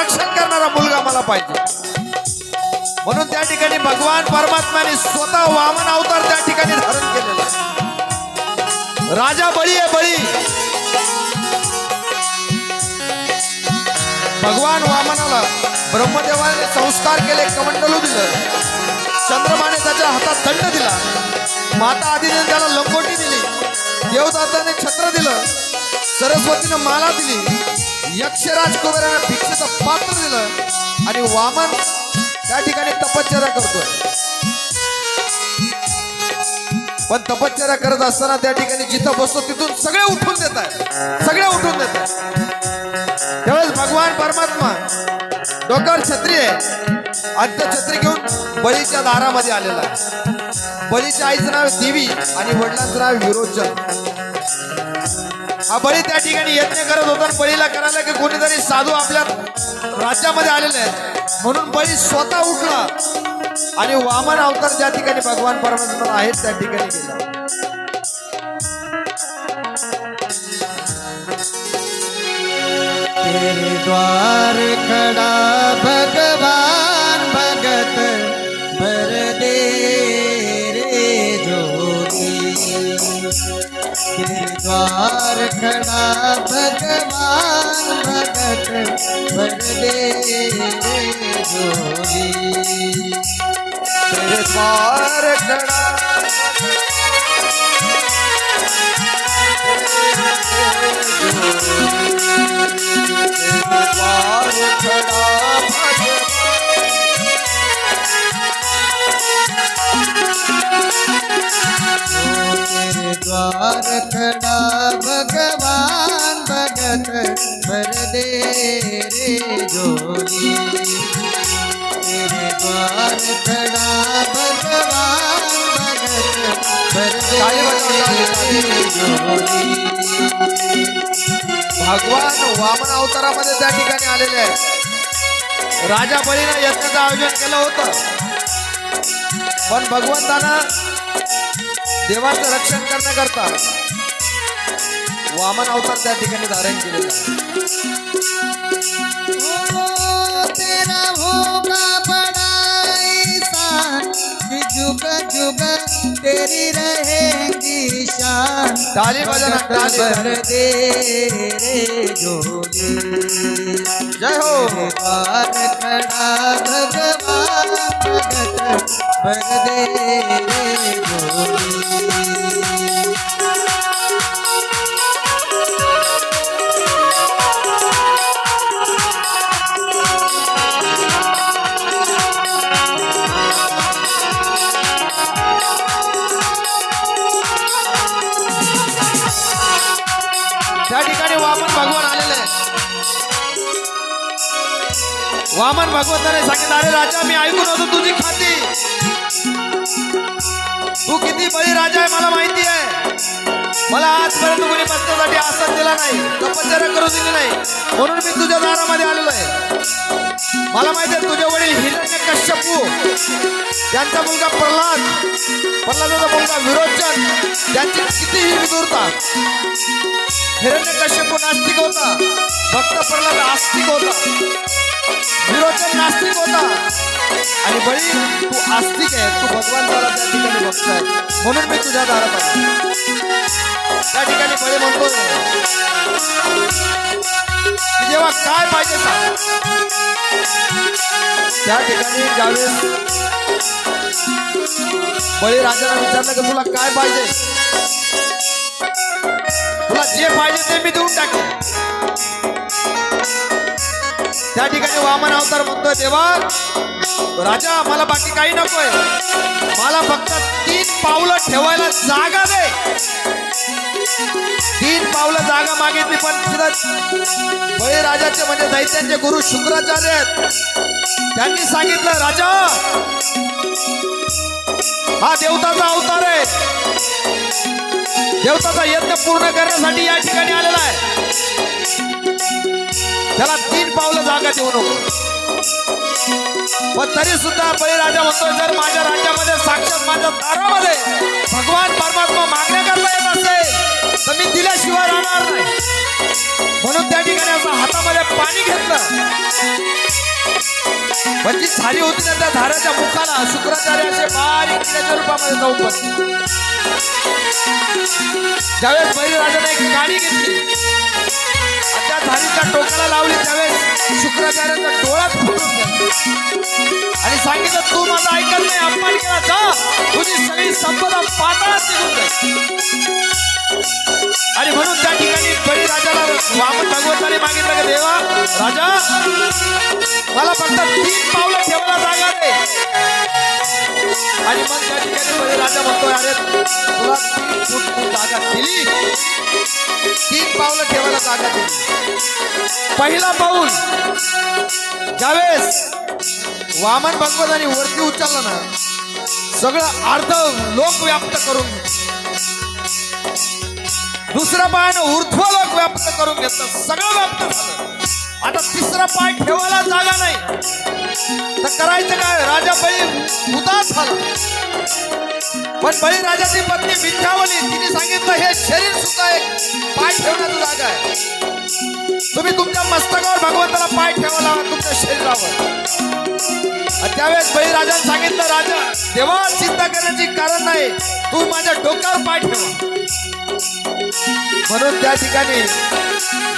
रक्षण करणारा मुलगा मला पाहिजे. म्हणून त्या ठिकाणी भगवान परमात्म्याने स्वतः वामन अवतार त्या ठिकाणी धारण केलेला आहे. राजा बळी आहे बळी. भगवान वामनाला ब्रह्मदेवाने संस्कार केले कमंडलू दिलं. चंद्रमाने त्याच्या हातात दंड दिला. माता आदिने त्याला लंगोटी दिली. देवदाताने छत्र दिलं. सरस्वतीनं माला दिली. यक्षराज कुबेरा भिक्षेचं पात्र दिलं आणि वामन त्या ठिकाणी तपश्चर्या करतोय. पण तपश्चर्या करत असताना त्या ठिकाणी जिथं बसतो तिथून सगळे उठून देत आहेत. सगळे उठून देत आहेत. त्यावेळेस भगवान परमात्मा डोक्यावर छत्री आहे. अंत छत्री घेऊन बळीच्या दारामध्ये आलेला आहे. बळीच्या आईचं नाव देवी आणि वडिलांचं नाव विरोचन. हा बळी त्या ठिकाणी यज्ञ करत होता. बळीला करायला की कोणीतरी साधू आपल्या राज्यामध्ये आलेले आहेत. म्हणून बळी स्वतः उठला. आणि वामन अवतार ज्या ठिकाणी भगवान परमेश्वर आहेत त्या ठिकाणी गेला. द्वार खड़ा भगवान द्वार खड़ा भगवान भगत भर जोगी तेरे द्वार खड़ा भगवान वामन अवतारामध्ये त्या ठिकाणी आलेले आहेत. राजा बळीनं यज्ञाचं आयोजन केलं होतं. पण भगवंतानं देवाचं रक्षण करण्याकरता वामन अवतार त्या ठिकाणी धारण केलेला जुग जुग तेरी रहेगी शान। टाली बजाना, टाली भर दे रे जोगी। जय हो। द्वार खड़ा भगवान भगत भर दे रे जोगी। वामन भगवान आलेले वामन भगवंताने सांगितलं अरे राजा मी ऐकून होतो तुझी खाती. तू किती बळी राजा आहे मला माहिती आहे. मला आजपर्यंत कोणी बसण्यासाठी आसन दिला नाही तपश्चर्या करू दिली नाही. म्हणून मी तुझ्या दारामध्ये आलेलो आहे. मला माहिती आहे तुझे वडील हिरण्य कश्यपू त्यांचा मुलगा प्रल्हाद प्रल्हादाचा मुलगा विरोचन त्यांची कितीही विदुरता. हिरण्य कश्यप नास्तिक होता. भक्त प्रल्हाद आस्तिक होता. विरोचन नास्तिक होता. आणि बळी तू आस्तिक आहे. तू भगवंताला त्या ठिकाणी भक्त आहे. म्हणून मी तुझ्या दारात आलो. त्या ठिकाणी बळी म्हणतो जेव्हा काय पाहिजे सांग? त्या ठिकाणी ज्यावेळेस बळीराजाला विचारलं की तुला काय पाहिजे? तुला जे पाहिजे ते मी देऊन टाकेन. त्या ठिकाणी वामन अवतार म्हणतोय देवा राजा मला बाकी काही नकोय. मला फक्त तीन पावलं ठेवायला जागा दे. तीन पावलं जागा मागितली पण तिथं बळीराजाचे म्हणजे दैत्यांचे गुरु शुक्राचार्य आहेत. त्यांनी सांगितलं राजा हा देवताचा अवतार आहे. देवताचा यज्ञ पूर्ण करण्यासाठी या ठिकाणी आलेला आहे. त्याला तीन पावलं जागा देऊ नको. पण तरी सुद्धा बळीराजा म्हणतोय जर माझ्या राज्यामध्ये साक्षात माझ्या दारामध्ये भगवान परमात्मा मागण्या करता येत असेल तर मी दिल्याशिवाय राहणार नाही. म्हणून त्या ठिकाणी असं हातामध्ये पाणी घेतलं. पण जी झाली होती ना त्या झाडाच्या मुखाला शुक्राचार्य असे बारीक किड्याच्या रूपामध्ये जाऊन बसले. ज्यावेळेस बळीराजाने एक काडी घेतली आणि त्या धारीच्या टोकाला लावली त्यावेळेस शुक्राचार्याचा डोळ्यात फुटून गेला. आणि सांगितलं तू माझा ऐकत नाही अपमान केला जा. तुझी सगळी संपदा पाताळात निघून जाईल. आणि म्हणून त्या ठिकाणी बळीराजाला वामन भगवंताने मागितलं का देवा राजा मला फक्त तीन पावलं ठेवायला जागा दे. आणि मग त्या ठिकाणी बळीराजा म्हणतोय अरे तुला तीन फूट तू जागा दिली तीन पावलं ठेवायला जागा दिली. पहिला पाऊल ज्यावेळेस वामन भगवंताने वरती उचललं ना सगळं अर्ध लोक व्याप्त करून दुसरं पायानं ऊर्ध्व लोक व्याप्त करून घेतलं. सगळं व्याप्त झालं. आता तिसरा पाय ठेवायला जागा नाही. तर करायचं काय? राजा बळी उदास झाला. पण बळी राजाची पत्नी विद्यावली तिने सांगितलं हे शरीर सुद्धा एक पाय ठेवण्याची जागा आहे. तुम्ही तुमच्या मस्तकावर भगवंताला पाय ठेवायला तुमच्या शरीरावर. आणि त्यावेळेस बळीराजाने सांगितलं राजा देवा चिंता करण्याची कारण नाही. तू माझ्या डोक्यावर पाय ठेवा. म्हणून त्या ठिकाणी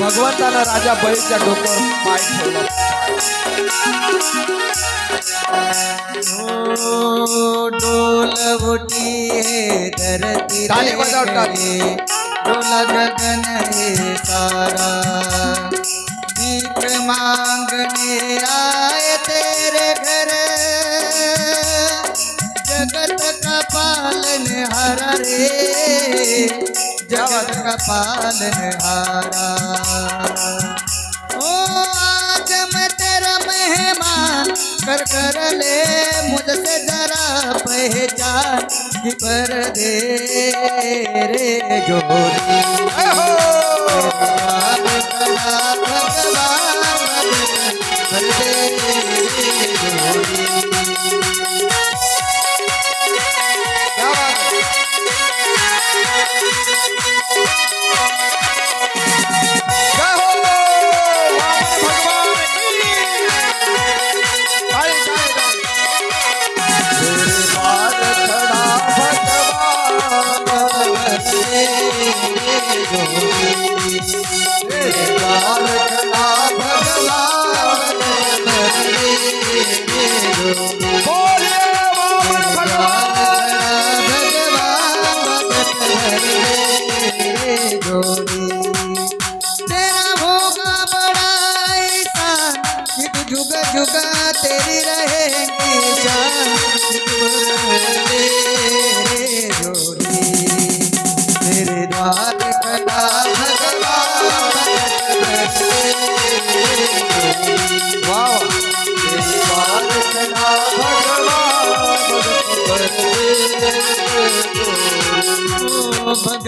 भगवंतानं राजा बळीच्या डोक्यावर पाय ठेवला डोल है धरती. डोला गगन है सारा मांगने आए हारा रे जगत का पालन हारा। ओ आज मैं तेरा मेहमान कर कर ले मुझसे जरा पहचान कि पर दे रे जोड़ी तेरा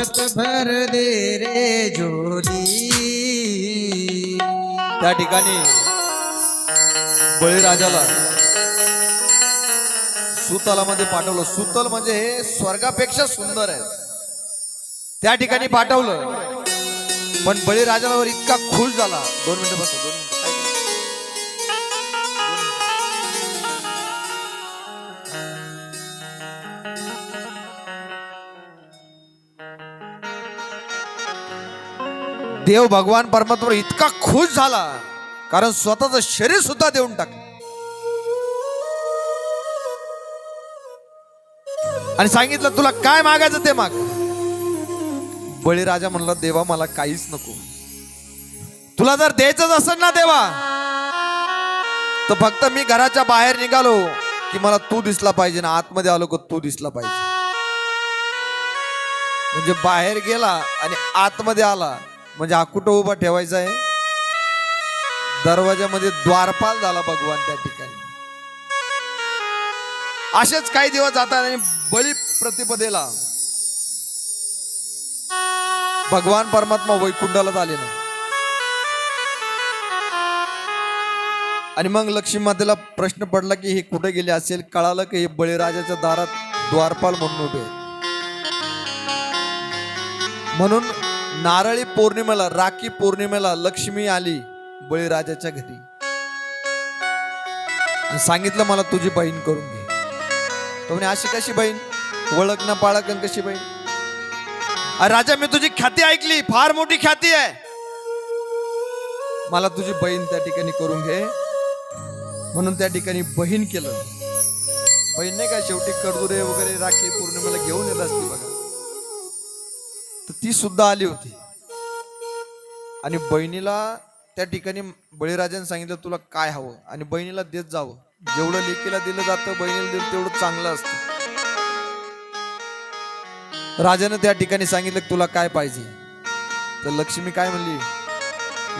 औषध भर दे रे जोड़ी त्या ठिकाणी बळीराजाला सुतलामध्ये पाठवलं. सुतल म्हणजे हे स्वर्गापेक्षा सुंदर आहे. त्या ठिकाणी पाठवलं. पण बळीराजावर इतका खुश झाला. दोन मिनिटं बस दोन मिनिटं. देव भगवान परमात्मा इतका खुश झाला कारण स्वतःच शरीर सुद्धा देऊन टाकलं. आणि सांगितलं तुला काय मागायचं ते माग. बळीराजा म्हणला देवा मला काहीच नको. तुला जर द्यायचंच असेल ना देवा तर फक्त मी घराच्या बाहेर निघालो की मला तू दिसला पाहिजे ना आतमध्ये आलो की तू दिसला पाहिजे. म्हणजे बाहेर गेला आणि आतमध्ये आला. म्हणजे हा कुठं उभा ठेवायचा आहे. दरवाजामध्ये द्वारपाल झाला भगवान त्या ठिकाणी. असेच काही दिवस जातात आणि बळी प्रतिपदेला. भगवान परमात्मा वैकुंठालाच आले नाही. आणि मग लक्ष्मी मातेला प्रश्न पडला की हे कुठे गेले असेल? कळालं की हे बळीराजाच्या दारात द्वारपाल म्हणून उभे म्हणून नारळी पौर्णिमेला राखी पौर्णिमेला लक्ष्मी आली बळीराजाच्या घरी. सांगितलं मला तुझी बहीण करून घे. तो म्हणे अशी कशी बहीण? ओळख ना पाळक आणि कशी बहीण? अरे राजा मी तुझी ख्याती ऐकली फार मोठी ख्याती आहे. मला तुझी बहीण त्या ठिकाणी करून घे. म्हणून त्या ठिकाणी बहीण केलं. बहीण नाही का शेवटी कडुरे वगैरे राखी पौर्णिमेला घेऊन येत असते बघा. तर ती सुद्धा आली होती. आणि बहिणीला त्या ठिकाणी बळीराजाने सांगितलं तुला काय हवं? आणि बहिणीला देत जावं. जेवढं लेकीला दिलं जातं बहिणीला दिलं तेवढं चांगलं असतं. राजाने त्या ठिकाणी सांगितलं तुला काय पाहिजे? तर लक्ष्मी काय म्हणली?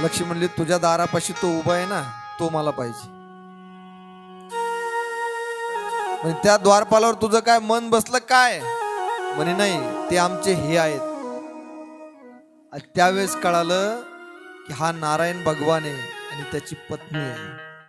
लक्ष्मी म्हणली तुझ्या दारापाशी तो उभा आहे ना तो मला पाहिजे. म्हणजे त्या द्वारपालावर तुझं काय मन बसलं काय? म्हणे नाही ते आमचे हे आहेत. आणि त्यावेळेस कळालं की हा नारायण भगवान आहे आणि त्याची पत्नी आहे.